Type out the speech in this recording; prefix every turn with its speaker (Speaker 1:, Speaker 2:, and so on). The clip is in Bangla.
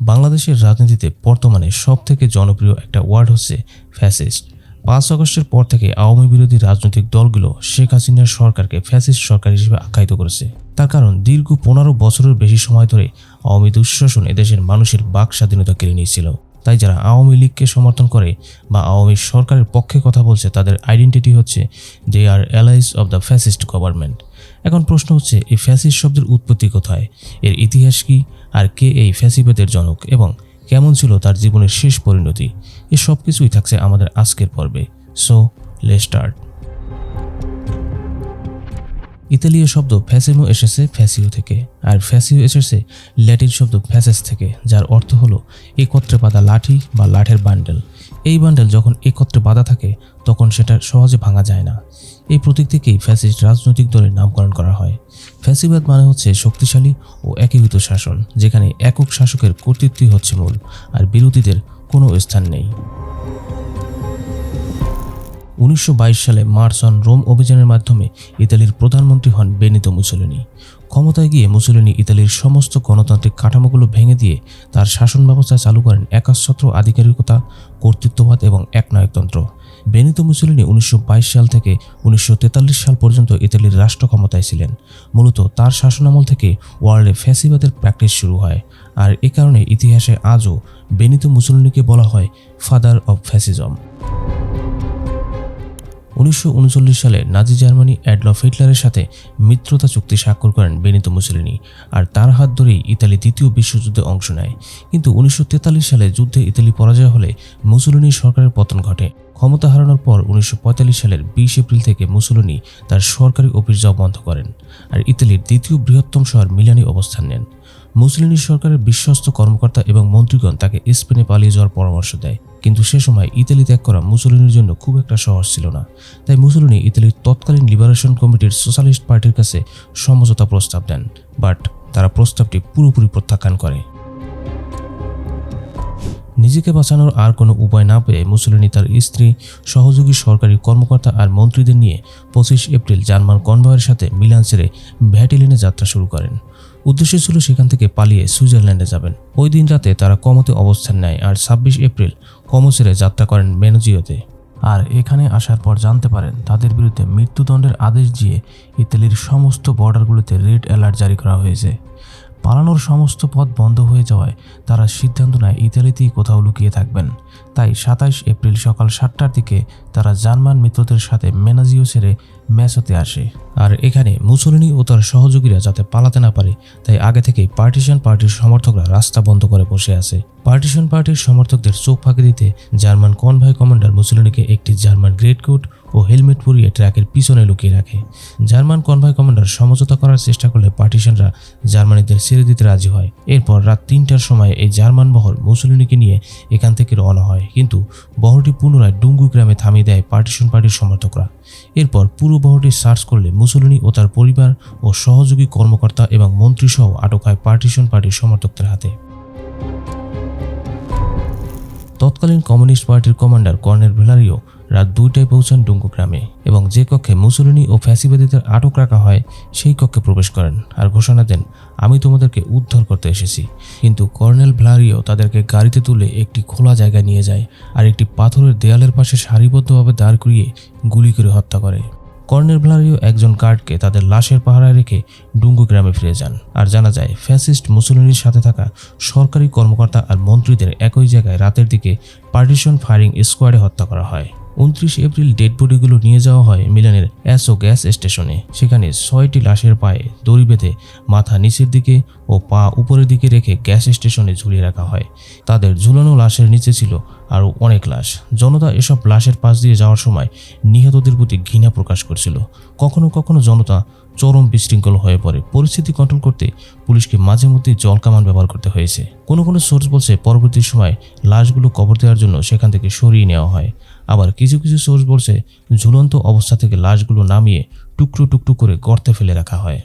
Speaker 1: বাংলাদেশের রাজনীতিতে বর্তমানে সব থেকে জনপ্রিয় একটা ওয়ার্ড হচ্ছে ফ্যাসিস্ট। পাঁচ আগস্টের পর থেকে আওয়ামী বিরোধী রাজনৈতিক দলগুলো শেখ হাসিনার সরকারকে ফ্যাসিস্ট সরকার হিসেবে আখ্যায়িত করেছে। তার কারণ দীর্ঘ পনেরো বছরের বেশি সময় ধরে আওয়ামী দুঃশাসন এদেশের মানুষের বাক স্বাধীনতা কেড়ে নিয়েছিল। তাই যারা আওয়ামী লীগকে সমর্থন করে বা আওয়ামী সরকারের পক্ষে কথা বলছে, তাদের আইডেন্টিটি হচ্ছে they are allies of the fascist government এখন প্রশ্ন হচ্ছে, এই ফ্যাসিস্ট শব্দের উৎপত্তি কোথায়? এর ইতিহাস কি? আর কে এই ফ্যাসিবাদের জনক? এবং কেমন ছিল তার জীবনের শেষ পরিণতি? এ সব কিছুই থাকছে আমাদের আজকের পর্বে। সো লে স্টার্ট। ইতালীয় শব্দ ফ্যাসিমো এসেছে ফ্যাসিও থেকে, আর ফ্যাসিও এসেছে ল্যাটিন শব্দ ফ্যাসেস থেকে, যার অর্থ হলো একত্রে বাঁধা লাঠি বা লাঠের বান্ডেল। এই বান্ডেল যখন একত্রে বাঁধা থাকে, তখন সেটা সহজে ভাঙা যায় না। এই প্রতীক থেকেই ফ্যাসিস্ট রাজনৈতিক দলের নামকরণ করা হয়। ফ্যাসিবাদ মানে হচ্ছে শক্তিশালী ও একীভূত শাসন, যেখানে একক শাসকের কর্তৃত্বই হচ্ছে মূল, আর বিরোধীদের কোনো স্থান নেই। উনিশশো বাইশ সালে মার্সন রোম অভিযানের মাধ্যমে ইতালির প্রধানমন্ত্রী হন বেনিতো মুসোলিনি। ক্ষমতায় গিয়ে মুসোলিনি ইতালির সমস্ত গণতান্ত্রিক কাঠামোগুলো ভেঙে দিয়ে তার শাসন ব্যবস্থা চালু করেন একাশত্র আধিকারিকতা, কর্তৃত্ববাদ এবং একনায়কতন্ত্র। বেনিতো মুসোলিনি উনিশশো বাইশ সাল থেকে উনিশশো তেতাল্লিশ সাল পর্যন্ত ইতালির রাষ্ট্র ক্ষমতায় ছিলেন। মূলত তার শাসনামল থেকে ওয়ার্ল্ডে ফ্যাসিবাদের প্র্যাকটিস শুরু হয়। আর এ কারণে ইতিহাসে আজও বেনিতো মুসোলিনিকে বলা হয় ফাদার অব ফ্যাসিজম উনিশশো উনচল্লিশ সালে নাজি জার্মানি অ্যাডলফ হিটলারের সাথে মিত্রতা চুক্তি স্বাক্ষর করেন বেনিতো মুসলিনি আর তার হাত ধরেই ইতালি দ্বিতীয় বিশ্বযুদ্ধে অংশ নেয়। কিন্তু উনিশশো তেতাল্লিশ সালে যুদ্ধে ইতালি পরাজয় হলে মুসোলিনি সরকারের পতন ঘটে। ক্ষমতা হারানোর পর উনিশশো পঁয়তাল্লিশ সালের বিশ এপ্রিল থেকে মুসোলিনি তার সরকারি অফিস যাওয়া বন্ধ করেন আর ইতালির দ্বিতীয় বৃহত্তম শহর মিলানি অবস্থান নেন। মুসলিনি সরকারের বিশ্বস্ত কর্মকর্তা এবং মন্ত্রীগণ তাকে স্পেনে পালিয়ে যাওয়ার পরামর্শ দেয়। কিন্তু সে সময় ইতালি ত্যাগ করা মুসলিনের জন্য খুব একটা সহজ ছিল না। তাই মুসলিনি ইতালির তৎকালীন লিবারেশন কমিটির সোশ্যালিস্ট পার্টির কাছে সমঝোতা প্রস্তাব দেন, বাট তারা প্রস্তাবটি পুরোপুরি প্রত্যাখ্যান করে। নিজেকে বাঁচানোর আর কোনো উপায় না পেয়ে মুসলিনি তার স্ত্রী, সহযোগী সরকারি কর্মকর্তা আর মন্ত্রীদের নিয়ে পঁচিশ এপ্রিল জার্মান কনভয়ের সাথে মিলান ছেড়ে ভ্যাটিলিনে যাত্রা শুরু করেন। উদ্দেশ্য ছিল সেখান থেকে পালিয়ে সুইজারল্যান্ডে যাবেন। ওই দিন রাতে তারা কমতে অবস্থান নেয় আর ছাব্বিশ এপ্রিল কমো ছেড়ে যাত্রা করেন মেনোজিওতে। আর এখানে আসার পর জানতে পারেন, তাদের বিরুদ্ধে মৃত্যুদণ্ডের আদেশ দিয়ে ইতালির সমস্ত বর্ডারগুলোতে রেড অ্যালার্ট জারি করা হয়েছে। পালানোর সমস্ত পথ বন্ধ হয়ে যাওয়ায় তারা সিদ্ধান্ত নেয় ইতালিতেই কোথাও লুকিয়ে থাকবেন। তাই সাতাইশ এপ্রিল সকাল সাতটার দিকে তারা জার্মান মিত্রদের সাথে মেনাজিও ছেড়ে ম্যাসোতে আসে। আর এখানে মুসলিনি ও তার সহযোগীরা যাতে পালাতে না পারে, তাই আগে থেকেই পার্টিশন পার্টির সমর্থকরা রাস্তা বন্ধ করে বসে আছে। পার্টিশন পার্টির সমর্থকদের চোখ ফাঁকি দিতে জার্মান কনভয় কমান্ডার মুসলিনিকে একটি জার্মান গ্রেট কোট ও হেলমেট পরিয়ে ট্র্যাকের পিছনে লুকিয়ে রাখে। জার্মান কনভয় কমান্ডার সমঝোতা করার চেষ্টা করলে পার্টিশনরা জার্মানিদের ছেড়ে দিতে রাজি হয়। এরপর রাত তিনটার সময় এই জার্মান বহর মুসলিনিকে নিয়ে এখান থেকে রওনা হয়। কিন্তু বহরটি পুনরায় ডুঙ্গু গ্রামে থামিয়ে দেয় পার্টিশন পার্টির সমর্থকরা। এরপর পুরো বহরটি সার্চ করলে মুসলিনি ও তার পরিবার ও সহযোগী কর্মকর্তা এবং মন্ত্রীসহ আটক হয় পার্টিশন পার্টির সমর্থকদের হাতে। তৎকালীন কমিউনিস্ট পার্টির কমান্ডার কর্নেল ভেলারিও রাত দুইটায় পৌঁছান ডুঙ্গু গ্রামে এবং যে কক্ষে মুসলিনি ও ফ্যাসিবাদীদের আটক রাখা হয়, সেই কক্ষে প্রবেশ করেন আর ঘোষণা দেন, আমি তোমাদেরকে উদ্ধার করতে এসেছি। কিন্তু কর্নেল ভ্লারিও তাদেরকে গাড়িতে তুলে একটি খোলা জায়গায় নিয়ে যায় আর একটি পাথরের দেয়ালের পাশে সারিবদ্ধভাবে দাঁড় করিয়ে গুলি করে হত্যা করে। কর্নেল ভ্লারিও একজন গার্ডকে তাদের লাশের পাহারায় রেখে ডুঙ্গু গ্রামে ফিরে যান। আর জানা যায়, ফ্যাসিস্ট মুসলিমের সাথে থাকা সরকারি কর্মকর্তা আর মন্ত্রীদের একই জায়গায় রাতের দিকে পার্টিশন ফায়ারিং স্কোয়াডে হত্যা করা হয়। উনত্রিশ এপ্রিল ডেড বডিগুলো নিয়ে যাওয়া হয় মিলানের অ্যাসো গ্যাস স্টেশনে। সেখানে ছয়টি লাশের পায়ে দড়ি বেঁধে মাথা নিচের দিকে ও পা উপরের দিকে রেখে গ্যাস স্টেশনে ঝুলিয়ে রাখা হয়। তাদের ঝুলানো লাশের নিচে ছিল আরও অনেক লাশ। জনতা এসব লাশের পাশ দিয়ে যাওয়ার সময় নিহতদের প্রতি ঘৃণা প্রকাশ করছিল। কখনো কখনো জনতা চরম বিশৃঙ্খল হয়ে পড়ে। পরিস্থিতি কন্ট্রোল করতে পুলিশকে মাঝে মধ্যে জল কামান ব্যবহার করতে হয়েছে। কোনো কোনো সোর্স বলছে পরবর্তী সময় লাশগুলো কবর দেওয়ার জন্য সেখান থেকে সরিয়ে নেওয়া হয়। আবার কিছু কিছু সোর্স বলছে ঝুলন্ত অবস্থা থেকে লাশগুলো নামিয়ে টুকরো টুকরো করে গর্তে ফেলে রাখা হয়।